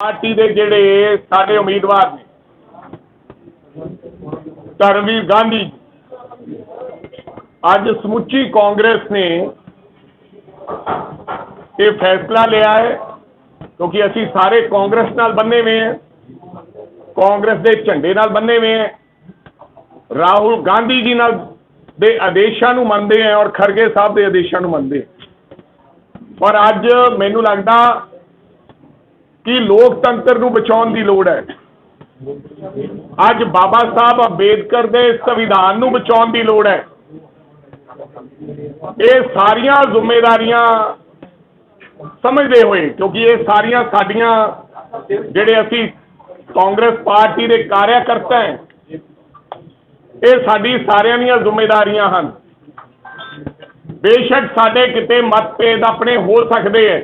Party ਦੇ ਜਿਹੜੇ ਸਾਡੇ ਉਮੀਦਵਾਰ ਨੇ, ਧਰਮਵੀਰ ਗਾਂਧੀ ਅੱਜ ਸਮੁੱਚੀ ਕਾਂਗਰਸ ਨੇ ਇਹ ਫੈਸਲਾ ਲਿਆ ਹੈ, ਕਿਉਂਕਿ ਅਸੀਂ ਸਾਰੇ ਕਾਂਗਰਸ ਨਾਲ ਬੰਨੇ ਹੋਏ ਹਾਂ, ਕਾਂਗਰਸ ਦੇ ਝੰਡੇ ਨਾਲ ਬੰਨੇ ਹੋਏ ਹਾਂ, ਰਾਹੁਲ ਗਾਂਧੀ ਜੀ ਨਾਲ ਦੇ ਆਦੇਸ਼ਾਂ ਨੂੰ ਮੰਨਦੇ ਹਾਂ ਔਰ ਖਰਗੇ ਸਾਹਿਬ ਦੇ ਆਦੇਸ਼ਾਂ ਨੂੰ ਮੰਨਦੇ ਹਾਂ। ਔਰ ਅੱਜ ਮੈਨੂੰ ਲੱਗਦਾ ਕਿ ਲੋਕਤੰਤਰ ਨੂੰ ਬਚਾਉਣ ਦੀ ਲੋੜ ਹੈ? ਅੱਜ ਬਾਬਾ ਸਾਹਿਬ ਅੰਬੇਦਕਰ ਦੇ ਸੰਵਿਧਾਨ ਨੂੰ ਬਚਾਉਣ ਦੀ ਲੋੜ ਹੈ। ਇਹ ਸਾਰੀਆਂ ਜ਼ਿੰਮੇਵਾਰੀਆਂ ਸਮਝਦੇ ਹੋਏ, ਕਿਉਂਕਿ ਇਹ ਸਾਰੀਆਂ ਸਾਡੀਆਂ ਜਿਹੜੇ ਅਸੀਂ ਕਾਂਗਰਸ ਪਾਰਟੀ ਦੇ ਕਾਰਿਆਕਰਤਾ ਹੈ, ਇਹ ਸਾਡੀ ਸਾਰਿਆਂ ਦੀਆਂ ਜ਼ਿੰਮੇਵਾਰੀਆਂ ਹਨ। ਬੇਸ਼ੱਕ ਸਾਡੇ ਕਿਤੇ ਮਤਭੇਦ ਆਪਣੇ ਹੋ ਸਕਦੇ ਹੈ।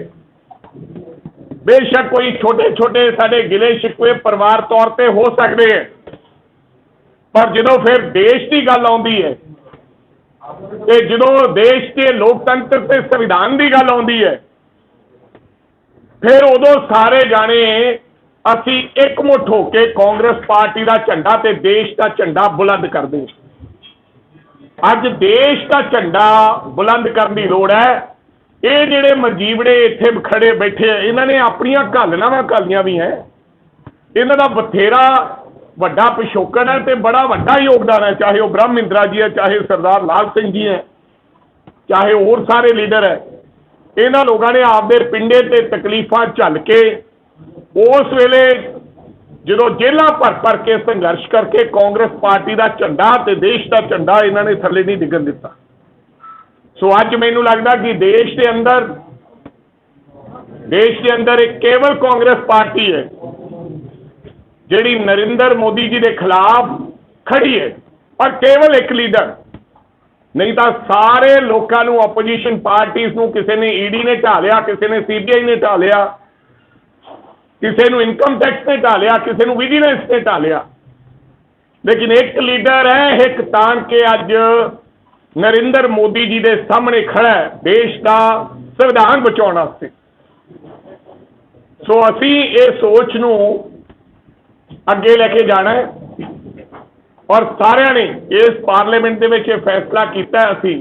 ਬੇਸ਼ੱਕ ਕੋਈ ਛੋਟੇ ਛੋਟੇ ਸਾਡੇ ਗਿਲੇ ਸ਼ਿਕਵੇ ਪਰਿਵਾਰ ਤੌਰ ਤੇ ਹੋ ਸਕਦੇ ਹੈ। ਪਰ ਜਦੋਂ ਫਿਰ ਦੇਸ਼ ਦੀ ਗੱਲ ਆਉਂਦੀ ਹੈ, ਤੇ ਜਦੋਂ ਦੇਸ਼ ਦੇ ਲੋਕਤੰਤਰ ਤੇ ਸੰਵਿਧਾਨ ਦੀ ਗੱਲ ਆਉਂਦੀ ਹੈ, ਫਿਰ ਉਦੋਂ ਸਾਰੇ ਜਾਣੇ ਅਸੀਂ ਇਕਮੁੱਠ ਹੋ ਕੇ ਕਾਂਗਰਸ ਪਾਰਟੀ ਦਾ ਝੰਡਾ ਤੇ ਦੇਸ਼ ਦਾ ਝੰਡਾ ਬੁਲੰਦ ਕਰਦੇ ਅੱਜ ਦੇਸ਼ ਦਾ ਝੰਡਾ ਬੁਲੰਦ ਕਰਨ ਦੀ ਲੋੜ ਹੈ। ਇਹ ਜਿਹੜੇ ਮਜੀਵੜੇ ਇੱਥੇ ਖੜੇ ਬੈਠੇ ਆ, ਇਹਨਾਂ ਨੇ ਆਪਣੀਆਂ ਘਾਲਣਾਵਾਂ ਘਾਲੀਆਂ ਵੀ ਹੈ। ਇਹਨਾਂ ਦਾ ਬਥੇਰਾ ਵੱਡਾ ਪਿਛੋਕੜ ਹੈ ਤੇ ਬੜਾ ਵੱਡਾ ਯੋਗਦਾਨ ਹੈ, ਚਾਹੇ ਉਹ ਬ੍ਰਹਮ ਇੰਦਰਾ ਜੀ ਹੈ, ਚਾਹੇ ਸਰਦਾਰ ਲਾਲ ਸਿੰਘ ਜੀ ਹੈ, ਚਾਹੇ ਹੋਰ ਸਾਰੇ ਲੀਡਰ ਹੈ। ਇਹਨਾਂ ਲੋਕਾਂ ਨੇ ਆਪਦੇ ਪਿੰਡੇ ਤੇ ਤਕਲੀਫਾਂ ਝੱਲ ਕੇ ਉਸ ਵੇਲੇ ਜਦੋਂ ਜੇਲ੍ਹਾਂ ਭਰ ਭਰ ਕੇ ਸੰਘਰਸ਼ ਕਰਕੇ ਕਾਂਗਰਸ ਪਾਰਟੀ ਦਾ ਝੰਡਾ ਤੇ ਦੇਸ਼ ਦਾ ਝੰਡਾ ਇਹਨਾਂ ਨੇ ਥੱਲੇ ਨਹੀਂ ਡਿੱਗਣ ਦਿੱਤਾ। ਸੋ ਅੱਜ ਮੈਨੂੰ ਲੱਗਦਾ ਕਿ ਦੇਸ਼ ਦੇ ਅੰਦਰ, ਦੇਸ਼ ਦੇ ਅੰਦਰ ਇੱਕ ਕੇਵਲ ਕਾਂਗਰਸ ਪਾਰਟੀ ਹੈ, ਜਿਹੜੀ ਨਰਿੰਦਰ ਮੋਦੀ ਜੀ ਦੇ ਖਿਲਾਫ ਖੜੀ ਹੈ, ਪਰ ਕੇਵਲ ਇੱਕ ਲੀਡਰ। ਨਹੀਂ ਤਾਂ ਸਾਰੇ ਲੋਕਾਂ ਨੂੰ ਆਪੋਜੀਸ਼ਨ ਪਾਰਟੀਆਂ ਨੂੰ ਕਿਸੇ ਨੇ ਈਡੀ ਨੇ ਢਾਲਿਆ, ਕਿਸੇ ਨੇ ਸੀਬੀਆਈ ਨੇ ਢਾਲਿਆ, ਕਿਸੇ ਨੂੰ ਇਨਕਮ ਟੈਕਸ ਨੇ ਢਾਲਿਆ, ਕਿਸੇ ਨੂੰ ਵਿਜੀਲੈਂਸ ਨੇ ਢਾਲਿਆ। ਲੇਕਿਨ ਇੱਕ ਲੀਡਰ ਹੈ, ਇੱਕ ਤਾਣ ਕੇ ਅੱਜ ਨਰਿੰਦਰ ਮੋਦੀ ਜੀ ਦੇ ਸਾਹਮਣੇ ਖੜਾ ਹੈ, ਦੇਸ਼ ਦਾ ਸੰਵਿਧਾਨ ਬਚਾਉਣ ਵਾਸਤੇ। ਸੋ ਅਸੀਂ ਇਹ ਸੋਚ ਨੂੰ ਅੱਗੇ ਲੈ ਕੇ ਜਾਣਾ ਹੈ ਔਰ ਸਾਰਿਆਂ ਨੇ ਇਸ ਪਾਰਲੀਮੈਂਟ ਦੇ ਵਿੱਚ ਇਹ ਫੈਸਲਾ ਕੀਤਾ ਅਸੀਂ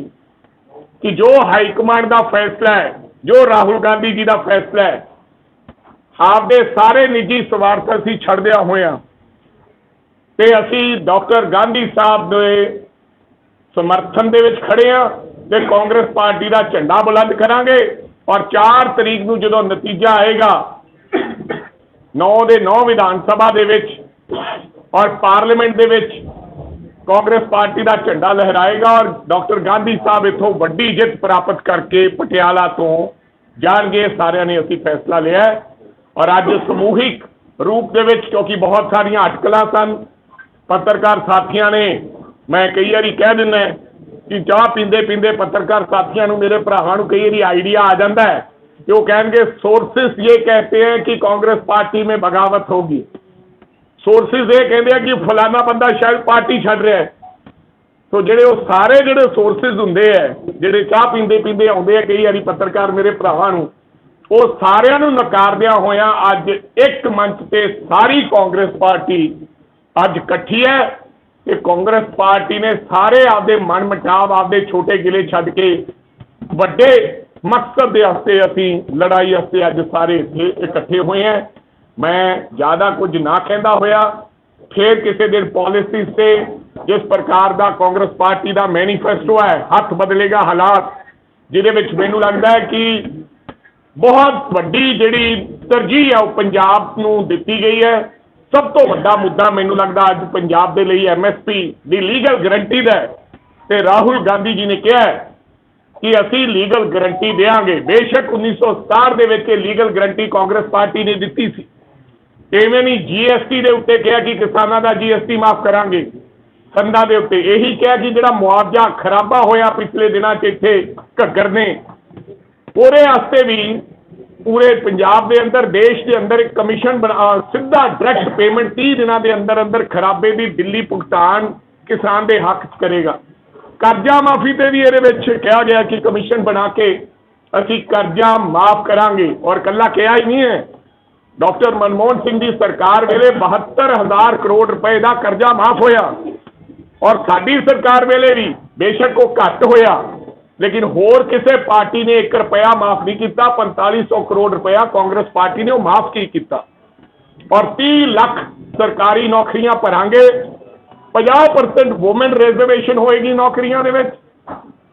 ਕਿ ਜੋ ਹਾਈ ਕਮਾਂਡ ਦਾ ਫੈਸਲਾ ਹੈ, ਜੋ ਰਾਹੁਲ ਗਾਂਧੀ ਜੀ ਦਾ ਫੈਸਲਾ ਹੈ, ਆਪਦੇ ਸਾਰੇ ਨਿੱਜੀ ਸਵਾਰਥ ਅਸੀਂ ਛੱਡਦਿਆਂ ਹੋਇਆਂ ਤੇ ਅਸੀਂ ਡਾਕਟਰ ਗਾਂਧੀ ਸਾਹਿਬ ਦੇ ਸਮਰਥਨ ਦੇ ਵਿੱਚ ਖੜੇ ਆ ਤੇ ਕਾਂਗਰਸ ਪਾਰਟੀ ਦਾ ਝੰਡਾ ਬੁਲੰਦ ਕਰਾਂਗੇ ਔਰ 4 ਤਰੀਕ ਨੂੰ ਜਦੋਂ ਨਤੀਜਾ ਆਏਗਾ 9 ਦੇ 9 ਵਿਧਾਨ ਸਭਾ ਦੇ ਵਿੱਚ ਔਰ ਪਾਰਲੀਮੈਂਟ ਦੇ ਵਿੱਚ ਕਾਂਗਰਸ ਪਾਰਟੀ ਦਾ ਝੰਡਾ ਲਹਿਰਾਏਗਾ ਔਰ ਡਾਕਟਰ ਗਾਂਧੀ ਸਾਹਿਬ ਇਥੋਂ ਵੱਡੀ ਜਿੱਤ ਪ੍ਰਾਪਤ ਕਰਕੇ ਪਟਿਆਲਾ ਤੋਂ ਜਾਣਗੇ, ਸਾਰਿਆਂ ਨੇ ਅਸੀਂ ਫੈਸਲਾ ਲਿਆ ਔਰ ਅੱਜ ਸਮੂਹਿਕ ਰੂਪ ਦੇ ਵਿੱਚ ਕਿਉਂਕਿ ਬਹੁਤ ਸਾਰੀਆਂ ਅਟਕਲਾਂ ਸਨ, ਪੱਤਰਕਾਰ ਸਾਥੀਆਂ ਨੇ ਮੈਂ ਕਈ ਵਾਰੀ ਕਹਿ ਦਿੰਦਾ ਕਿ ਚਾਹ ਪੀਂਦੇ ਪੀਂਦੇ ਪੱਤਰਕਾਰ ਸਾਥੀਆਂ ਨੂੰ ਮੇਰੇ ਭਰਾਵਾਂ ਨੂੰ ਕਈ ਵਾਰੀ ਆਈਡੀਆ ਆ ਜਾਂਦਾ ਹੈ ਕਿ ਉਹ ਕਹਿਣਗੇ ਸੋਰਸਿਸ ਇਹ ਕਹਤੇ हैं ਕਿ ਕਾਂਗਰਸ ਪਾਰਟੀ में बगावत होगी ਸੋਰਸਿਸ ਇਹ ਕਹਿੰਦੇ ਆ ਕਿ ਫਲਾਣਾ ਬੰਦਾ ਸ਼ਾਇਦ ਪਾਰਟੀ ਛੱਡ ਰਿਹਾ ਹੈ ਸੋ ਜਿਹੜੇ ਉਹ ਸਾਰੇ ਜਿਹੜੇ ਸੋਰਸਿਸ ਹੁੰਦੇ ਆ ਜਿਹੜੇ ਚਾਹ ਪੀਂਦੇ ਪੀਂਦੇ ਆਉਂਦੇ ਆ ਕਈ ਵਾਰੀ ਪੱਤਰਕਾਰ ਮੇਰੇ ਭਰਾਵਾਂ ਨੂੰ ਉਹ ਸਾਰਿਆਂ ਨੂੰ ਨਕਾਰਦਿਆਂ ਹੋਇਆਂ ਅੱਜ ਇੱਕ ਮੰਚ ਤੇ ਸਾਰੀ ਕਾਂਗਰਸ ਪਾਰਟੀ ਅੱਜ ਇਕੱਠੀ ਹੈ ਕਿ ਕਾਂਗਰਸ ਪਾਰਟੀ ਨੇ ਸਾਰੇ ਆਪਦੇ ਮਨ ਮਟਾਵ ਆਪਦੇ ਛੋਟੇ ਗਿਲੇ ਛੱਡ ਕੇ ਵੱਡੇ ਮਕਸਦ ਦੇ ਵਾਸਤੇ ਅਸੀਂ, ਲੜਾਈ ਵਾਸਤੇ ਅੱਜ ਸਾਰੇ ਇੱਥੇ ਇਕੱਠੇ ਹੋਏ ਹਾਂ। ਮੈਂ ਜ਼ਿਆਦਾ ਕੁਝ ਨਾ ਕਹਿੰਦਾ ਹੋਇਆ, ਫੇਰ ਕਿਸੇ ਦਿਨ ਪਾਲਿਸੀਜ਼ ਤੇ ਜਿਸ ਪ੍ਰਕਾਰ ਦਾ ਕਾਂਗਰਸ ਪਾਰਟੀ ਦਾ ਮੈਨੀਫੈਸਟੋ ਹੈ, ਹੱਥ ਬਦਲੇਗਾ ਹਾਲਾਤ, ਜਿਹਦੇ ਵਿੱਚ ਮੈਨੂੰ ਲੱਗਦਾ ਹੈ ਕਿ ਬਹੁਤ ਵੱਡੀ ਜਿਹੜੀ ਤਰਜੀਹ ਹੈ ਉਹ ਪੰਜਾਬ ਨੂੰ ਦਿੱਤੀ ਗਈ ਹੈ। ਸਭ ਤੋਂ ਵੱਡਾ ਮੁੱਦਾ ਮੈਨੂੰ ਲੱਗਦਾ ਅੱਜ ਪੰਜਾਬ ਦੇ ਲਈ ਐਮਐਸਪੀ ਦੀ ਲੀਗਲ ਗਰੰਟੀ ਦਾ ਤੇ ਰਾਹੁਲ ਗਾਂਧੀ ਜੀ ਨੇ ਕਿਹਾ ਕਿ ਅਸੀਂ ਲੀਗਲ ਗਰੰਟੀ ਦੇਵਾਂਗੇ। ਬੇਸ਼ੱਕ 1967 ਦੇ ਵਿੱਚ ਇਹ ਲੀਗਲ ਗਰੰਟੀ ਕਾਂਗਰਸ ਪਾਰਟੀ ਨੇ ਦਿੱਤੀ ਸੀ। ਐਵੇਂ ਨਹੀਂ ਜੀਐਸਟੀ ਦੇ ਉੱਤੇ ਕਿਹਾ ਕਿ ਕਿਸਾਨਾਂ ਦਾ ਜੀਐਸਟੀ ਮਾਫ ਕਰਾਂਗੇ। ਸੰਦਾਂ ਦੇ ਉੱਤੇ ਇਹੀ ਕਿਹਾ ਕਿ ਜਿਹੜਾ ਮੁਆਵਜ਼ਾ ਖਰਾਬਾ ਹੋਇਆ ਪਿਛਲੇ ਦਿਨਾਂ 'ਚ ਇੱਥੇ ਘੱਗਰ ਨੇ, ਉਹਦੇ ਵਾਸਤੇ ਵੀ ਪੂਰੇ ਪੰਜਾਬ ਦੇ ਅੰਦਰ, ਦੇਸ਼ ਦੇ ਅੰਦਰ ਇੱਕ ਕਮਿਸ਼ਨ ਬਣਾ ਸਿੱਧਾ ਡਾਇਰੈਕਟ ਪੇਮੈਂਟ 30 ਦਿਨਾਂ ਦੇ ਅੰਦਰ ਅੰਦਰ ਖਰਾਬੇ ਦੀ ਦਿੱਲੀ ਭੁਗਤਾਨ ਕਿਸਾਨ ਦੇ ਹੱਕ 'ਚ ਕਰੇਗਾ। ਕਰਜ਼ਾ ਮਾਫੀ ਤੇ ਵੀ ਇਹਦੇ ਵਿੱਚ ਕਿਹਾ ਗਿਆ ਕਿ ਕਮਿਸ਼ਨ ਬਣਾ ਕੇ ਅਸੀਂ ਕਰਜ਼ਾ ਮਾਫ ਕਰਾਂਗੇ। ਔਰ ਕੱਲਾ ਕਿਹਾ ਹੀ ਨਹੀਂ ਹੈ। ਡਾਕਟਰ ਮਨਮੋਹਨ ਸਿੰਘ ਦੀ ਸਰਕਾਰ ਵੇਲੇ 72000 ਕਰੋੜ ਰੁਪਏ ਦਾ ਕਰਜ਼ਾ ਮਾਫ ਹੋਇਆ। ਔਰ ਸਾਡੀ ਸਰਕਾਰ ਵੇਲੇ ਵੀ ਬੇਸ਼ੱਕ ਉਹ ਘੱਟ ਹੋਇਆ। ਲੇਕਿਨ ਹੋਰ ਕਿਸੇ ਪਾਰਟੀ ਨੇ 1 ਰੁਪਇਆ ਮਾਫ ਨਹੀਂ ਕੀਤਾ 4500 ਕਰੋੜ ਰੁਪਇਆ ਕਾਂਗਰਸ ਪਾਰਟੀ ਨੇ ਉਹ ਮਾਫ ਕੀ ਕੀਤਾ? ਔਰ 30 ਲੱਖ ਸਰਕਾਰੀ ਨੌਕਰੀਆਂ ਭਰਾਂਗੇ 50% ਔਮਨ ਰਿਜ਼ਰਵੇਸ਼ਨ ਹੋਏਗੀ ਨੌਕਰੀਆਂ ਦੇ ਵਿੱਚ।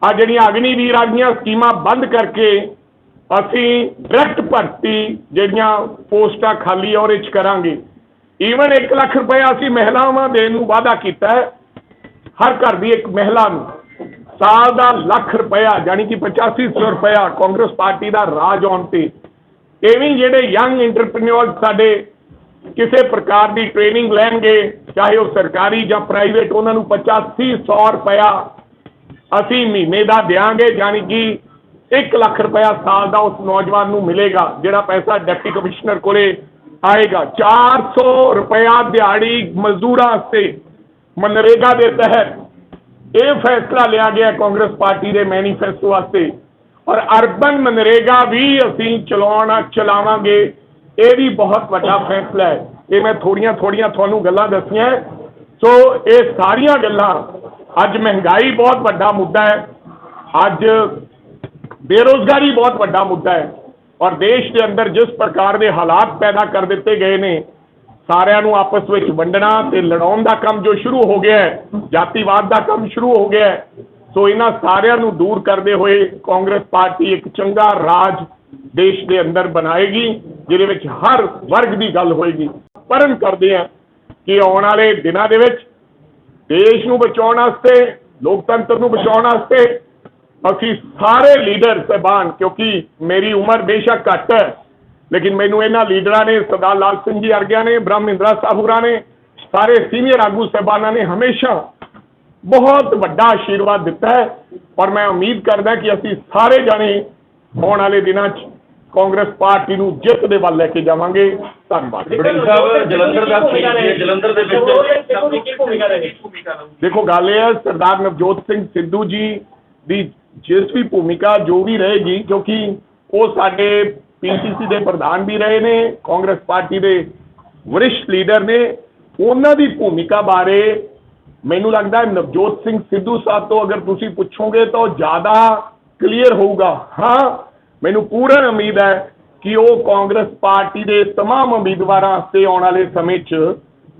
ਆ ਜਿਹੜੀਆਂ ਅਗਨੀਵੀਰ ਆ ਗਈਆਂ ਸਕੀਮਾਂ ਬੰਦ ਕਰਕੇ ਅਸੀਂ ਡਾਇਰੈਕਟ ਭਰਤੀ ਜਿਹੜੀਆਂ ਪੋਸਟਾਂ ਖਾਲੀ ਔਰ ਚ ਕਰਾਂਗੇ। ਈਵਨ 1 ਲੱਖ ਰੁਪਏ ਅਸੀਂ ਮਹਿਲਾਵਾਂ ਦੇਣ ਨੂੰ ਵਾਅਦਾ ਕੀਤਾ ਹੈ, ਹਰ ਘਰ ਦੀ ਇੱਕ ਮਹਿਲਾ ਨੂੰ। ਸਾਲ ਦਾ ਲੱਖ ਰੁਪਇਆ ਯਾਨੀ ਕਿ 8500 ਰੁਪਇਆ ਕਾਂਗਰਸ ਪਾਰਟੀ ਦਾ ਰਾਜ ਆਉਣ ਤੇ। ਐਵੇਂ ਹੀ ਜਿਹੜੇ ਯੰਗ ਇੰਟਰਪ੍ਰੀਨਿਓਰ ਸਾਡੇ ਕਿਸੇ ਪ੍ਰਕਾਰ ਦੀ ਟ੍ਰੇਨਿੰਗ ਲੈਣਗੇ, ਚਾਹੇ ਉਹ ਸਰਕਾਰੀ ਜਾਂ ਪ੍ਰਾਈਵੇਟ ਉਹਨਾਂ ਨੂੰ 8500 ਰੁਪਇਆ ਅਸੀਂ ਮਹੀਨੇ ਦਾ ਦਿਆਂਗੇ ਯਾਨੀ ਕਿ 1 ਲੱਖ ਰੁਪਇਆ ਸਾਲ ਦਾ ਉਸ ਨੌਜਵਾਨ ਨੂੰ ਮਿਲੇਗਾ, ਜਿਹੜਾ ਪੈਸਾ ਡਿਪਟੀ ਕਮਿਸ਼ਨਰ ਕੋਲੇ ਆਏਗਾ। 400 ਰੁਪਇਆ ਦਿਹਾੜੀ ਮਜ਼ਦੂਰਾਂ ਵਾਸਤੇ ਮਨਰੇਗਾ ਦੇ ਤਹਿਤ। ਇਹ ਫੈਸਲਾ ਲਿਆ ਗਿਆ ਕਾਂਗਰਸ ਪਾਰਟੀ ਦੇ ਮੈਨੀਫੈਸਟੋ ਵਾਸਤੇ। ਔਰ ਅਰਬਨ ਮਨਰੇਗਾ ਵੀ ਅਸੀਂ ਚਲਾਉਣਾ, ਚਲਾਵਾਂਗੇ। ਇਹ ਵੀ ਬਹੁਤ ਵੱਡਾ ਫੈਸਲਾ ਹੈ। ਇਹ ਮੈਂ ਥੋੜੀਆਂ ਥੋੜੀਆਂ ਤੁਹਾਨੂੰ ਗੱਲਾਂ ਦੱਸੀਆਂ ਸੋ ਇਹ ਸਾਰੀਆਂ ਗੱਲਾਂ, ਅੱਜ ਮਹਿੰਗਾਈ ਬਹੁਤ ਵੱਡਾ ਮੁੱਦਾ ਹੈ। ਅੱਜ ਬੇਰੋਜ਼ਗਾਰੀ ਬਹੁਤ ਵੱਡਾ ਮੁੱਦਾ ਹੈ। ਔਰ ਦੇਸ਼ ਦੇ ਅੰਦਰ ਜਿਸ ਪ੍ਰਕਾਰ ਦੇ ਹਾਲਾਤ ਪੈਦਾ ਕਰ ਦਿੱਤੇ ਗਏ ਨੇ ਸਾਰਿਆਂ ਨੂੰ ਆਪਸ ਵਿੱਚ ਵੰਡਣਾ ਤੇ ਲੜਾਉਣ ਦਾ ਕੰਮ ਜੋ ਸ਼ੁਰੂ ਹੋ ਗਿਆ ਹੈ, ਜਾਤੀਵਾਦ ਦਾ ਕੰਮ ਸ਼ੁਰੂ ਹੋ ਗਿਆ ਹੈ। ਸੋ ਇਹਨਾਂ ਸਾਰਿਆਂ ਨੂੰ ਦੂਰ ਕਰਦੇ ਹੋਏ ਕਾਂਗਰਸ ਪਾਰਟੀ ਇੱਕ ਚੰਗਾ ਰਾਜ ਦੇਸ਼ ਦੇ ਅੰਦਰ ਬਣਾਏਗੀ, ਜਿਹਦੇ ਵਿੱਚ ਹਰ ਵਰਗ ਦੀ ਗੱਲ ਹੋਏਗੀ। ਪਰਨ ਕਰਦੇ ਆ ਕਿ ਆਉਣ ਵਾਲੇ ਦਿਨਾਂ ਦੇ ਵਿੱਚ ਦੇਸ਼ ਨੂੰ ਬਚਾਉਣ ਵਾਸਤੇ, ਲੋਕਤੰਤਰ ਨੂੰ ਬਚਾਉਣ ਵਾਸਤੇ ਅਸੀਂ ਸਾਰੇ ਲੀਡਰ ਸਹਿਬਾਨ, ਕਿਉਂਕਿ ਮੇਰੀ ਉਮਰ ਬੇਸ਼ੱਕ ਘੱਟ ਹੈ। ਲੇਕਿਨ ਮੈਨੂੰ ਇਹਨਾਂ ਲੀਡਰਾਂ ਨੇ ਸਰਦਾਰ ਲਾਲ ਸਿੰਘ ਜੀ ਵਰਗਿਆਂ ਨੇ ਬ੍ਰਹਮਿੰਦਰਾ ਸਾਹੂਰਾ ਨੇ ਸਾਰੇ ਸੀਨੀਅਰ ਆਗੂ ਸਹਿਬਾਨਾਂ ਨੇ ਹਮੇਸ਼ਾ ਬਹੁਤ ਵੱਡਾ ਆਸ਼ੀਰਵਾਦ ਦਿੱਤਾ ਹੈ। ਔਰ ਮੈਂ ਉਮੀਦ ਕਰਦਾ ਕਿ ਅਸੀਂ ਸਾਰੇ ਜਾਣੇ ਆਉਣ ਵਾਲੇ ਦਿਨਾਂ 'ਚ ਕਾਂਗਰਸ ਪਾਰਟੀ ਨੂੰ ਜਿੱਤ ਦੇ ਵੱਲ ਲੈ ਕੇ ਜਾਵਾਂਗੇ। ਧੰਨਵਾਦ। ਸਾਹਿਬ ਜਲੰਧਰ ਦਾ ਜਲੰਧਰ ਦੇ ਵਿੱਚ। ਕੀ ਭੂਮਿਕਾ ਰਹੇਗੀ ਭੂਮਿਕਾ ਦੇਖੋ ਗੱਲ ਇਹ ਹੈ ਸਰਦਾਰ ਨਵਜੋਤ ਸਿੰਘ ਸਿੱਧੂ ਜੀ ਦੀ ਜਿਸ ਵੀ ਭੂਮਿਕਾ ਜੋ ਵੀ ਰਹੇਗੀ ਕਿਉਂਕਿ ਉਹ ਸਾਡੇ ਪੀਸੀਸੀ ਦੇ ਪ੍ਰਧਾਨ ਵੀ ਰਹੇ ਨੇ ਕਾਂਗਰਸ ਪਾਰਟੀ ਦੇ ਵਰਿਸ਼ਟ ਲੀਡਰ ਨੇ ਉਹਨਾਂ ਦੀ ਭੂਮਿਕਾ ਬਾਰੇ ਮੈਨੂੰ ਲੱਗਦਾ ਹੈ ਨਵਜੋਤ ਸਿੰਘ ਸਿੱਧੂ ਸਾਹਿਬ ਤੋਂ ਅਗਰ ਤੁਸੀਂ ਪੁੱਛੋਗੇ ਤਾਂ ਉਹ ਜ਼ਿਆਦਾ ਕਲੀਅਰ ਹੋਊਗਾ ਹਾਂ ਮੈਨੂੰ ਪੂਰਨ ਉਮੀਦ ਹੈ ਕਿ ਉਹ ਕਾਂਗਰਸ ਪਾਰਟੀ ਦੇ तमाम ਉਮੀਦਵਾਰਾਂ ਵਾਸਤੇ ਆਉਣ ਵਾਲੇ ਸਮੇਂ 'ਚ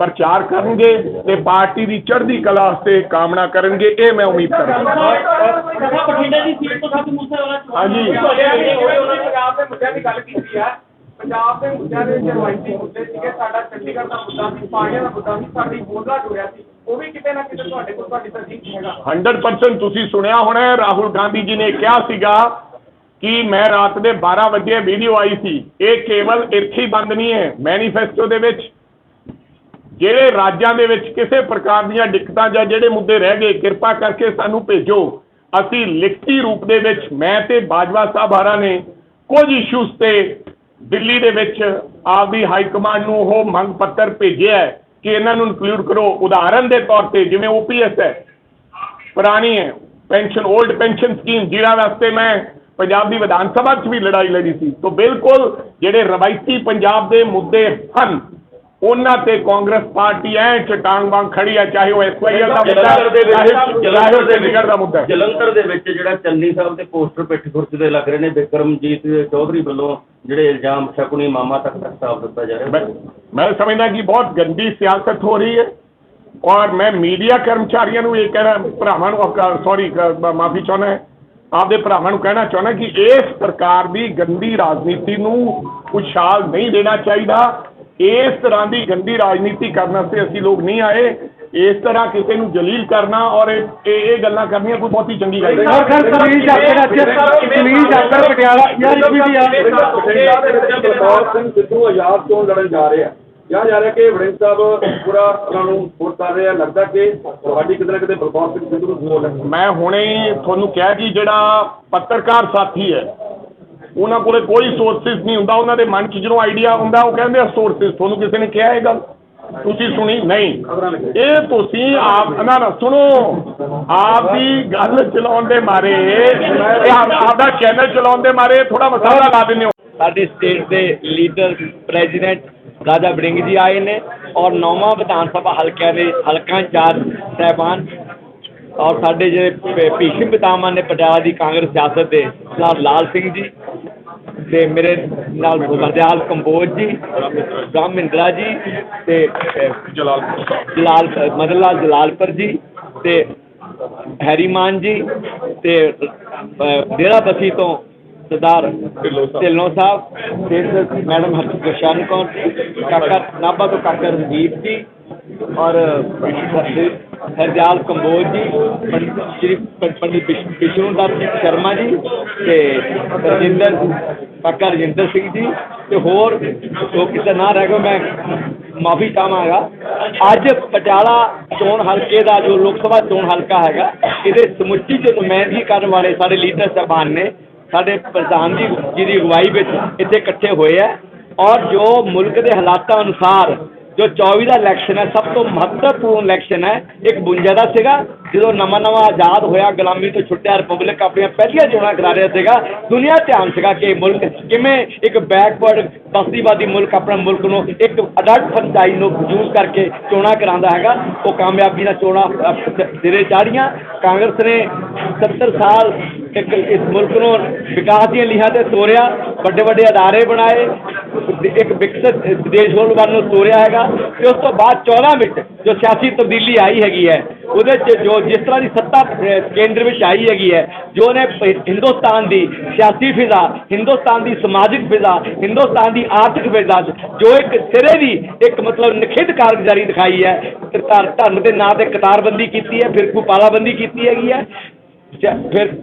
ਪ੍ਰਚਾਰ ਕਰਨਗੇ ਤੇ ਪਾਰਟੀ ਦੀ ਚੜ੍ਹਦੀ ਕਲਾ ਵਾਸਤੇ ਕਾਮਨਾ ਕਰਨਗੇ, ਇਹ ਮੈਂ ਉਮੀਦ ਕਰਦਾ ਸਭਾ ਦੀ ਸੀਟ ਤੋਂ ਸਾਥ ਮੂਸੇ ਵਾਲਾ ਹਾਂਜੀ। ਪੰਜਾਬ ਦੇ ਮੁੱਦਿਆਂ ਦੀ ਗੱਲ ਕੀਤੀ ਹੈ ਪੰਜਾਬ ਦੇ ਮੁੱਦਿਆਂ ਦੇ ਰਵਾਇਤੀ ਮੁੱਦੇ ਸੀਗੇ ਸਾਡਾ ਚੰਡੀਗੜ੍ਹ ਦਾ ਮੁੱਦਾ ਸੀ ਪਾਣੀਆਂ ਦਾ ਮੁੱਦਾ ਸੀ ਸਾਡੀ ਬੋਲਾ ਜੁੜਿਆ ਸੀ ਉਹ ਵੀ ਕਿਤੇ ਨਾ ਕਿਤੇ ਤੁਹਾਡੇ ਕੋਲ ਤੁਹਾਡੀ ਤਰਜੀਹ ਹੈਗਾ 100% ਤੁਸੀਂ ਸੁਣਿਆ ਹੋਣਾ ਰਾਹੁਲ ਗਾਂਧੀ ਜੀ ਨੇ ਕਿਹਾ ਸੀਗਾ ਕਿ ਮੈਂ ਰਾਤ ਦੇ 12 ਵਜੇ ਵੀਡੀਓ ਆਈ ਸੀ ਇਹ ਕੇਵਲ ਇੱਥੇ ਹੀ ਬੰਦ ਨਹੀਂ ਹੈ ਮੈਨੀਫੈਸਟੋ ਦੇ ਵਿੱਚ ਜਿਹੜੇ ਰਾਜਾਂ ਦੇ ਵਿੱਚ ਕਿਸੇ ਪ੍ਰਕਾਰ ਦੀਆਂ ਦਿੱਕਤਾਂ ਜਾਂ ਜਿਹੜੇ ਮੁੱਦੇ ਰਹਿ ਗਏ, ਕਿਰਪਾ ਕਰਕੇ ਸਾਨੂੰ ਭੇਜੋ। ਅਸੀਂ ਲਿਖਤੀ ਰੂਪ ਦੇ ਵਿੱਚ ਮੈਂ ਤੇ ਬਾਜਵਾ ਸਾਹਿਬ ਹਾਰਾ ਨੇ ਕੁਝ ਇਸ਼ੂਜ਼ ਤੇ ਦਿੱਲੀ ਦੇ ਵਿੱਚ ਆਪਦੀ ਹਾਈ ਕਮਾਂਡ ਨੂੰ ਉਹ ਮੰਗ ਪੱਤਰ ਭੇਜਿਆ ਕਿ ਇਹਨਾਂ ਨੂੰ ਇਨਕਲੂਡ ਕਰੋ। ਉਦਾਹਰਨ ਦੇ ਤੌਰ ਤੇ ਜਿਵੇਂ ਓਪੀਐਸ ਹੈ, ਪੁਰਾਣੀ ਹੈ ਪੈਨਸ਼ਨ 올ਡ ਪੈਨਸ਼ਨ ਸਕੀਮ ਜਿਹਨਾਂ ਵਾਸਤੇ ਮੈਂ ਪੰਜਾਬ ਦੀ ਵਿਧਾਨ ਸਭਾ 'ਚ ਵੀ ਲੜਾਈ ਲੜੀ ਸੀ। ਤੋਂ ਬਿਲਕੁਲ ਜਿਹੜੇ ਰਵਾਇਤੀ ਪੰਜਾਬ ਦੇ ਮੁੱਦੇ ਹਨ ਉਹਨਾਂ ਤੇ ਕਾਂਗਰਸ ਪਾਰਟੀ ਐ ਚਟਾਂਗ ਵਾਂਗ ਖੜੀ ਹੈ ਚਾਹੇ ਉਹ ਐਸਵਾਈਐਲ ਦਾ ਮੁੱਦਾ ਜਲੰਧਰ ਦੇ ਚਾਹੇ ਦਾ ਮੁੱਦਾ ਜਲੰਧਰ ਦੇ ਵਿੱਚ ਜਿਹੜਾ ਚੰਨੀ ਸਾਹਿਬ ਦੇ ਪੋਸਟਰ ਪਿੱਠ ਖੁਰਚਦੇ ਲੱਗ ਰਹੇ ਨੇ ਵਿਕਰਮਜੀਤ ਚੌਧਰੀ ਵੱਲੋਂ ਜਿਹੜੇ ਇਲਜ਼ਾਮ ਸ਼ਕੁਨੀ ਮਾਮਾ ਤੱਕ ਪ੍ਰਸਤਾਵ ਦਿੱਤਾ ਜਾ ਰਿਹਾ। ਮੈਂ ਸਮਝਦਾ ਕਿ ਬਹੁਤ ਗੰਦੀ ਸਿਆਸਤ ਹੋ ਰਹੀ ਹੈ ਔਰ ਮੈਂ ਮੀਡੀਆ ਕਰਮਚਾਰੀਆਂ ਨੂੰ ਇਹ ਕਹਿਣਾ ਭਰਾਵਾਂ ਨੂੰ ਸੌਰੀ ਮਾਫੀ ਚਾਹੁੰਦਾ ਹੈ। ਆਪਦੇ ਭਰਾਵਾਂ ਨੂੰ ਕਹਿਣਾ ਚਾਹੁੰਦਾ ਕਿ ਇਸ ਪ੍ਰਕਾਰ ਦੀ ਗੰਦੀ ਰਾਜਨੀਤੀ ਨੂੰ ਉਛਾਲ ਨਹੀਂ ਦੇਣਾ ਚਾਹੀਦਾ। ਇਸ ਤਰ੍ਹਾਂ ਦੀ ਗੰਦੀ ਰਾਜਨੀਤੀ ਕਰਨ ਵਾਸਤੇ ਅਸੀਂ ਲੋਕ ਨਹੀਂ ਆਏ ਇਸ ਤਰ੍ਹਾਂ ਕਿਸੇ ਨੂੰ ਜਲੀਲ ਕਰਨਾ ਔਰ ਇਹ ਇਹ ਗੱਲਾਂ ਕਰਨੀਆਂ ਕੋਈ ਬਹੁਤੀ ਚੰਗੀ ਗੱਲ ਨਹੀਂ ਸਰ ਸਰ ਸੁਨੀਲ ਜਾਖੜ ਅੱਜ ਸੁਨੀਲ ਜਾਖੜ ਪਟਿਆਲਾ ਯਾਰ ਇੱਕ ਮਿੰਟ ਯਾਰ ਬਠਿੰਡਾ ਦੇ ਵਿੱਚ ਬਲਕੌਰ ਸਿੰਘ ਸਿੱਧੂ ਆਜ਼ਾਦ ਚੋਣ ਲੜਨ ਜਾ ਰਹੇ ਆ ਕਿਹਾ ਜਾ ਰਿਹਾ ਕਿ ਵੜਿੰਗ ਸਾਹਿਬ ਪੂਰਾ ਉਹਨਾਂ ਨੂੰ ਸਪੋਰਟ ਕਰ ਰਹੇ ਆ ਲੱਗਦਾ ਕਿ ਤੁਹਾਡੀ ਕਿਤੇ ਨਾ ਕਿਤੇ ਬਲਕੌਰ ਸਿੰਘ ਸਿੱਧੂ ਨੂੰ ਸਪੋਰਟ ਹੈ ਮੈਂ ਹੁਣੇ ਤੁਹਾਨੂੰ ਕਿਹਾ ਕਿ ਜਿਹੜਾ ਪੱਤਰਕਾਰ ਸਾਥੀ ਹੈ ਉਹਨਾਂ ਕੋਲੇ ਕੋਈ ਸੋਰਸਿਸ ਨਹੀਂ ਹੁੰਦਾ, ਉਹਨਾਂ ਦੇ ਮਨ 'ਚ ਜਦੋਂ ਆਈਡੀਆ ਹੁੰਦਾ, ਉਹ ਕਹਿੰਦੇ ਆ ਸੋਰਸਿਸ ਤੁਹਾਨੂੰ ਕਿਸੇ ਨੇ ਕਿਹਾ ਇਹ ਗੱਲ? ਤੁਸੀਂ ਸੁਣੀ? ਨਹੀਂ। ਇਹ ਤੁਸੀਂ ਆਪ, ਨਾ ਨਾ, ਸੁਣੋ। ਆਪ ਦੀ ਗੱਲ ਚਲਾਉਣ ਦੇ ਮਾਰੇ, ਇਹ ਆਪਦਾ ਚੈਨਲ ਚਲਾਉਣ ਦੇ ਮਾਰੇ ਥੋੜਾ ਮਸਾਲਾ ਲਾ ਦਿੰਦੇ ਹੋ। ਸਾਡੇ ਸਟੇਟ ਦੇ ਲੀਡਰ ਪ੍ਰੈਜ਼ੀਡੈਂਟ ਰਾਜਾ ਬੜਿੰਗ ਜੀ ਆਏ ਨੇ ਔਰ ਨੌਵਾਂ ਵਿਧਾਨ ਸਭਾ ਹਲਕਿਆਂ ਦੇ, ਹਲਕਾ ਇੰਚਾਰਜ ਸਹਿਬਾਨ ਔਰ ਸਾਡੇ ਜਿਹੜੇ ਭ- ਭੀਸ਼ਮ ਪਿਤਾਮਹ ਨੇ ਪਟਿਆਲਾ ਦੀ ਕਾਂਗਰਸ ਸਿਆਸਤ ਦੇ ਨਾਲ ਲਾਲ ਸਿੰਘ ਜੀ ਤੇ ਮੇਰੇ ਨਾਲ ਵਰਦਿਆਲ ਕੰਬੋਜ ਜੀ, ਰਾਮ ਮਹਿੰਦਰਾ ਜੀ ਤੇ ਜਲਾਲ ਜਲਾਲ ਮਦਨ ਲਾਲ ਜਲਾਲਪੁਰ ਜੀ ਤੇ ਹੈਰੀਮਾਨ ਜੀ ਤੇ ਡੇਰਾ ਬਸੀ ਤੋਂ ਸਰਦਾਰ ਢਿੱਲੋਂ ਸਾਹਿਬ ਤੇ ਮੈਡਮ ਹਰਸ਼ਨ ਕੌਰ ਕਾਕਾ ਨਾਭਾ ਤੋਂ ਕਾਕਾ ਰਣਜੀਤ ਜੀ ਔਰ ਹਰਜਾਲ ਕੰਬੋਜ ਜੀ, ਪੰਡਿਤ ਸ਼੍ਰੀ ਪੰਡਿਤ ਵਿਸ਼- ਵਿਸ਼ਨੂੰ ਸ਼ਰਮਾ ਜੀ ਤੇ ਰਜਿੰਦਰ, ਕਾਕਾ ਰਜਿੰਦਰ ਸਿੰਘ ਜੀ ਤੇ ਹੋਰ ਜੋ ਕਿਸੇ ਨਾ ਰਹਿ ਗਏ ਮੈਂ ਮਾਫੀ ਚਾਹਾਂਗਾ। ਅੱਜ ਪਟਿਆਲਾ ਚੋਣ ਹਲਕੇ ਦਾ ਜੋ ਲੋਕ ਸਭਾ ਚੋਣ ਹਲਕਾ ਹੈਗਾ, ਇਹਦੇ ਸਮੁੱਚੀ ਜੋ ਨੁਮਾਇੰਦਗੀ ਕਰਨ ਵਾਲੇ ਸਾਡੇ ਲੀਡਰ ਸਾਹਿਬਾਨ ਨੇ, ਸਾਡੇ ਪ੍ਰਧਾਨ ਜੀ ਜੀ ਦੀ ਅਗਵਾਈ ਵਿੱਚ ਇੱਥੇ ਇਕੱਠੇ ਹੋਏ ਆ। ਔਰ ਜੋ ਮੁਲਕ ਦੇ ਹਾਲਾਤਾਂ ਅਨੁਸਾਰ ਜੋ 24 ਦਾ ਇਲੈਕਸ਼ਨ ਹੈ ਸਭ ਤੋਂ ਮਹੱਤਵਪੂਰਨ ਇਲੈਕਸ਼ਨ ਹੈ ਇੱਕ 52 ਦਾ ਸੀਗਾ ਜਦੋਂ ਨਵਾਂ ਨਵਾਂ ਆਜ਼ਾਦ ਹੋਇਆ ਗੁਲਾਮੀ ਤੋਂ ਛੁੱਟਿਆ ਰਿਪਬਲਿਕ ਆਪਣੀਆਂ ਪਹਿਲੀਆਂ ਚੋਣਾਂ ਕਰਾ ਰਿਹਾ ਸੀਗਾ ਦੁਨੀਆ ਧਿਆਨ ਸੀਗਾ ਕਿ ਮੁਲਕ ਕਿਵੇਂ ਇੱਕ ਬੈਕਵਰਡ ਬਸਤੀਵਾਦੀ ਮੁਲਕ ਆਪਣਾ ਮੁਲਕ ਨੂੰ ਇੱਕ ਅਡਲਟ ਫਰਜ਼ਾਈ ਨੂੰ ਯੂਜ਼ ਕਰਕੇ ਚੋਣਾਂ ਕਰਾਉਂਦਾ ਹੈਗਾ ਉਹ ਕਾਮਯਾਬੀ ਨਾਲ ਚੋਣਾਂ ਅਹ, ਸਿਰੇ ਚਾੜੀਆਂ ਕਾਂਗਰਸ ਨੇ 70 ਸਾਲ ਇੱਕ ਇਸ ਮੁਲਕ ਨੂੰ ਵਿਕਾਸ ਦੀਆਂ ਲੀਹਾਂ ਤੇ ਤੋਰਿਆ, ਵੱਡੇ ਵੱਡੇ ਅਦਾਰੇ ਬਣਾਏ ਇੱਕ ਵਿਕਸਿਤ ਦੇਸ਼ ਹੋਣ ਵੱਲ ਨੂੰ ਤੋਰਿਆ ਹੈਗਾ ਤੇ ਉਸ ਤੋਂ ਬਾਅਦ 14 ਮਿੰਟ ਜੋ ਸਿਆਸੀ ਤਬਦੀਲੀ ਆਈ ਹੈਗੀ ਹੈ, ਉਹਦੇ 'ਚ ਜੋ ਜਿਸ ਤਰ੍ਹਾਂ ਦੀ ਸੱਤਾ ਕੇਂਦਰ ਵਿੱਚ ਆਈ ਹੈਗੀ ਹੈ, ਜੋ ਨੇ ਹਿੰਦੁਸਤਾਨ ਦੀ ਸਿਆਸੀ ਫਿਜ਼ਾ, ਹਿੰਦੁਸਤਾਨ ਦੀ ਸਮਾਜਿਕ ਫਿਜ਼ਾ, ਹਿੰਦੁਸਤਾਨ ਦੀ ਆਰਥਿਕ ਫਿਜ਼ਾ, ਜੋ ਇੱਕ ਸਿਰੇ ਦੀ ਇੱਕ ਮਤਲਬ ਨਿਖਿੱਧ ਕਾਰਗੁਜ਼ਾਰੀ ਦਿਖਾਈ ਹੈ ਧਰਮ ਦੇ ਨਾਂ ਤੇ ਕਤਾਰਬੰਦੀ ਕੀਤੀ ਹੈ ਫਿਰਕੂ ਪਾਲਾਬੰਦੀ ਕੀਤੀ ਹੈਗੀ ਹੈ ਫਿਰ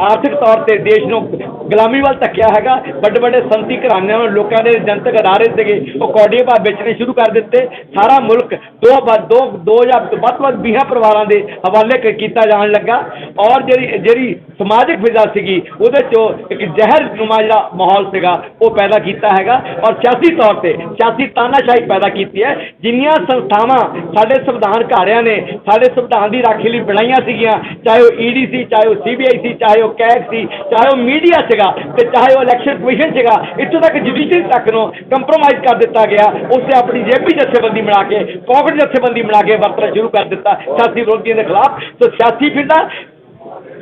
ਆਰਥਿਕ ਤੌਰ ਤੇ ਦੇਸ਼ ਨੂੰ ਗੁਲਾਮੀ ਵੱਲ ਧੱਕਿਆ ਹੈਗਾ, ਵੱਡੇ ਵੱਡੇ ਸੰਤੀ ਘਰਾਣਿਆਂ ਨੂੰ ਲੋਕਾਂ ਦੇ ਜਨਤਕ ਅਦਾਰੇ ਸੀਗੇ ਉਹ ਕੌਡੀਆਂ ਭਾਅ ਵੇਚਣੇ ਸ਼ੁਰੂ ਕਰ ਦਿੱਤੇ। ਸਾਰਾ ਮੁਲਕ ਦੋ ਬ- ਦੋ ਦੋ ਜਾਂ ਵੱਧ ਤੋਂ ਵੱਧ 20 ਪਰਿਵਾਰਾਂ ਦੇ ਹਵਾਲੇ ਕੀਤਾ ਜਾਣ ਲੱਗਾ। ਔਰ ਜਿਹੜੀ ਜਿਹੜੀ ਸਮਾਜਿਕ ਵਿਜ਼ਾ ਸੀਗੀ, ਉਹਦੇ ਚੋਂ ਇੱਕ ਜ਼ਹਿਰ ਨੁਮਾ ਜਿਹੜਾ ਮਾਹੌਲ ਸੀਗਾ, ਉਹ ਪੈਦਾ ਕੀਤਾ ਹੈਗਾ। ਔਰ ਸਿਆਸੀ ਤੌਰ ਤੇ ਸਿਆਸੀ ਤਾਨਾਸ਼ਾਹੀ ਪੈਦਾ ਕੀਤੀ ਹੈ। ਜਿੰਨੀਆਂ ਸੰਸਥਾਵਾਂ ਸਾਡੇ ਸੰਵਿਧਾਨ ਘਾਰਿਆਂ ਨੇ, ਸਾਡੇ ਸੰਵਿਧਾਨ ਦੀ ਰਾਖੀ ਲਈ ਬਣਾਈਆਂ ਸੀਗੀਆਂ, ਚਾਹੇ ਉਹ ਈਡੀ ਸੀ ਚਾਹੇ ਉਹ ਸੀਬੀਆਈ ਸੀ, ਚਾਹੇ ਉਹ ਕੈਗ ਸੀ, ਚਾਹੇ ਉਹ ਮੀਡੀਆ ਸੀਗਾ ਤੇ ਚਾਹੇ ਉਹ ਇਲੈਕਸ਼ਨ ਕਮਿਸ਼ਨ ਸੀਗਾ, ਇੱਥੋਂ ਤੱਕ ਜੁਡੀਸ਼ਰੀ ਤੱਕ ਨੂੰ ਕੰਪਰੋਮਾਈਜ਼ ਕਰ ਦਿੱਤਾ ਗਿਆ। ਉਸੇ ਆਪਣੀ ਜੇਬੀ ਜਥੇਬੰਦੀ ਬਣਾ ਕੇ ਕਾਂਗਰਸ ਜਥੇਬੰਦੀ ਬਣਾ ਕੇ ਵਰਤਣਾ ਸ਼ੁਰੂ ਕਰ ਦਿੱਤਾ। ਸਿਆਸੀ ਵਿਰੋਧੀਆਂ ਦੇ ਖਿਲਾਫ ਸੋ ਸਿਆਸੀ ਫਿਜ਼ਾ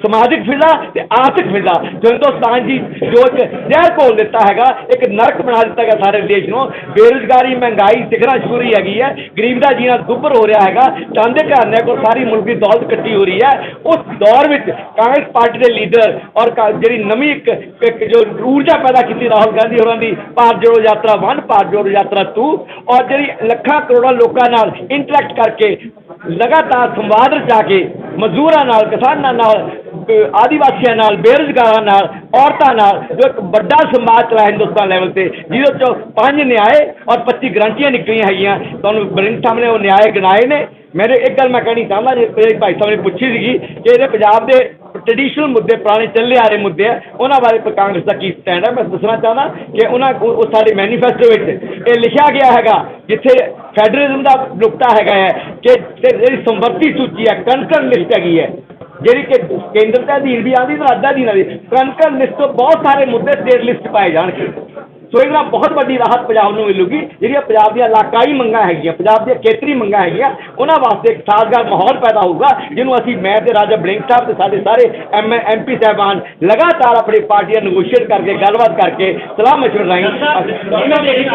ਸਮਾਜਿਕ ਫਿਜ਼ਾ ਤੇ ਆਰਥਿਕ ਫਿਜ਼ਾ। ਜੋ ਹਿੰਦੁਸਤਾਨ ਜੀ ਜੋ ਇੱਕ ਜ਼ਹਿਰ ਘੋਲ ਦਿੱਤਾ ਹੈਗਾ, ਇੱਕ ਨਰਕ ਬਣਾ ਦਿੱਤਾ ਗਿਆ ਸਾਰੇ ਦੇਸ਼ ਨੂੰ, ਬੇਰੁਜ਼ਗਾਰੀ, ਮਹਿੰਗਾਈ ਸਿਖਰਾਂ ਛੂ ਰਹੀ ਹੈਗੀ ਹੈ। ਗਰੀਬ ਦਾ ਜੀਣਾ ਦੁੱਭਰ ਹੋ ਰਿਹਾ ਹੈਗਾ। ਚਾਹੁੰਦੇ ਘਰਾਨਿਆਂ ਕੋਲ ਸਾਰੀ ਮੁਲਕ ਦੀ ਦੌਲਤ ਇਕੱਠੀ ਹੋ ਰਹੀ ਹੈ। ਉਸ ਦੌਰ ਵਿੱਚ ਕਾਂਗਰਸ ਪਾਰਟੀ ਦੇ ਲੀਡਰ ਔਰ ਕਾ- ਜਿਹੜੀ ਨਵੀਂ ਇੱਕ ਇੱਕ ਜੋ ਊਰਜਾ ਪੈਦਾ ਕੀਤੀ, ਰਾਹੁਲ ਗਾਂਧੀ ਹੋਰਾਂ ਦੀ, ਭਾਰਤ ਜੋੜੋ ਯਾਤਰਾ 1 ਭਾਰਤ ਜੋੜੋ ਯਾਤਰਾ 2 ਔਰ ਜਿਹੜੀ ਲੱਖਾਂ ਕਰੋੜਾਂ ਲੋਕਾਂ ਨਾਲ ਇੰਟਰੈਕਟ ਕਰਕੇ ਲਗਾਤਾਰ ਸੰਵਾਦ ਰਚਾ ਕੇ ਮਜ਼ਦੂਰਾਂ ਨਾਲ, ਕਿਸਾਨਾਂ ਨਾਲ ਆਦੀਵਾਸੀਆਂ ਨਾਲ, ਬੇਰੁਜ਼ਗਾਰਾਂ ਨਾਲ, ਔਰਤਾਂ ਨਾਲ, ਜੋ ਇੱਕ ਵੱਡਾ ਸਮਾਜ ਚਲਾਇਆ ਹਿੰਦੁਸਤਾਨ ਲੈਵਲ ਤੇ, ਜਿਹਦੇ ਚੋਂ ਪੰਜ ਨਿਆਏ ਔਰ 25 ਗਰੰਟੀਆਂ ਨਿਕਲੀਆਂ ਹੈਗੀਆਂ। ਤੁਹਾਨੂੰ ਬਰਿੰਦਰ ਸਾਹਿਬ ਨੇ ਉਹ ਨਿਆਏ ਗਿਣਾਏ ਨੇ। ਮੇਰੇ ਇੱਕ ਗੱਲ ਮੈਂ ਕਹਿਣੀ ਚਾਹੁੰਦਾ, ਜੇ ਭਾਈ ਸਾਹਿਬ ਨੇ ਪੁੱਛੀ ਸੀਗੀ ਕਿ ਇਹਦੇ ਪੰਜਾਬ ਦੇ ਟ੍ਰੈਡੀਸ਼ਨਲ ਮੁੱਦੇ, ਪੁਰਾਣੇ ਚੱਲੇ ਆ ਰਹੇ ਮੁੱਦੇ ਆ, ਉਹਨਾਂ ਬਾਰੇ ਕਾਂਗਰਸ ਦਾ ਕੀ ਸਟੈਂਡ ਹੈ ਮੈਂ ਦੱਸਣਾ ਚਾਹੁੰਦਾ ਕਿ ਉਹਨਾਂ ਉਹ ਉਹ ਸਾਡੇ ਮੈਨੀਫੈਸਟੋ ਵਿੱਚ ਇਹ ਲਿਖਿਆ ਗਿਆ ਹੈਗਾ, ਜਿੱਥੇ ਫੈਡਰਲਿਜ਼ਮ ਦਾ ਨੁਕਤਾ ਹੈਗਾ ਹੈ, ਕਿ ਜਿਹੜੀ ਸੰਵਰਤੀ ਸੂਚੀ ਹੈ ਕਨਕਰਨ ਲਿਸਟ ਹੈਗੀ ਹੈ। ਜਿਹੜੀ ਕਿ ਕੇਂਦਰ ਦੇ ਅਧੀਨ ਵੀ ਆਉਂਦੀ ਤੇ ਰਾਜਾਂ ਅਧੀਨ ਆਉਂਦੀ। ਕਨਕਰਨ ਲਿਸਟ ਤੋਂ ਬਹੁਤ ਸਾਰੇ ਮੁੱਦੇ ਸਟੇਟ ਲਿਸਟ ਪਾਏ ਜਾਣਗੇ। ਸੋ ਇਹਦੇ ਨਾਲ ਬਹੁਤ ਵੱਡੀ ਰਾਹਤ ਪੰਜਾਬ ਨੂੰ ਮਿਲੂਗੀ। ਜਿਹੜੀਆਂ ਪੰਜਾਬ ਦੀਆਂ ਇਲਾਕਾਈ ਮੰਗਾਂ ਹੈਗੀਆਂ ਪੰਜਾਬ ਦੀਆਂ ਖੇਤਰੀ ਮੰਗਾਂ ਹੈਗੀਆਂ ਉਹਨਾਂ ਵਾਸਤੇ ਇੱਕ ਸਾਜ਼ਗਾਰ ਮਾਹੌਲ ਪੈਦਾ ਹੋਊਗਾ ਜਿਹਨੂੰ ਅਸੀਂ ਮੈਂ ਤੇ ਰਾਜਾ ਬਲਿੰਗ ਸਾਹਿਬ ਤੇ ਸਾਡੇ ਸਾਰੇ ਐਮ ਐਮਪੀ ਸਾਹਿਬਾਨ ਲਗਾਤਾਰ ਆਪਣੀ ਪਾਰਟੀਆਂ ਨੈਗੋਸ਼ੀਏਟ ਕਰਕੇ ਗੱਲਬਾਤ ਕਰਕੇ ਸਲਾਹ ਮਸ਼ਵਰੇ ਰਾਹੀਂ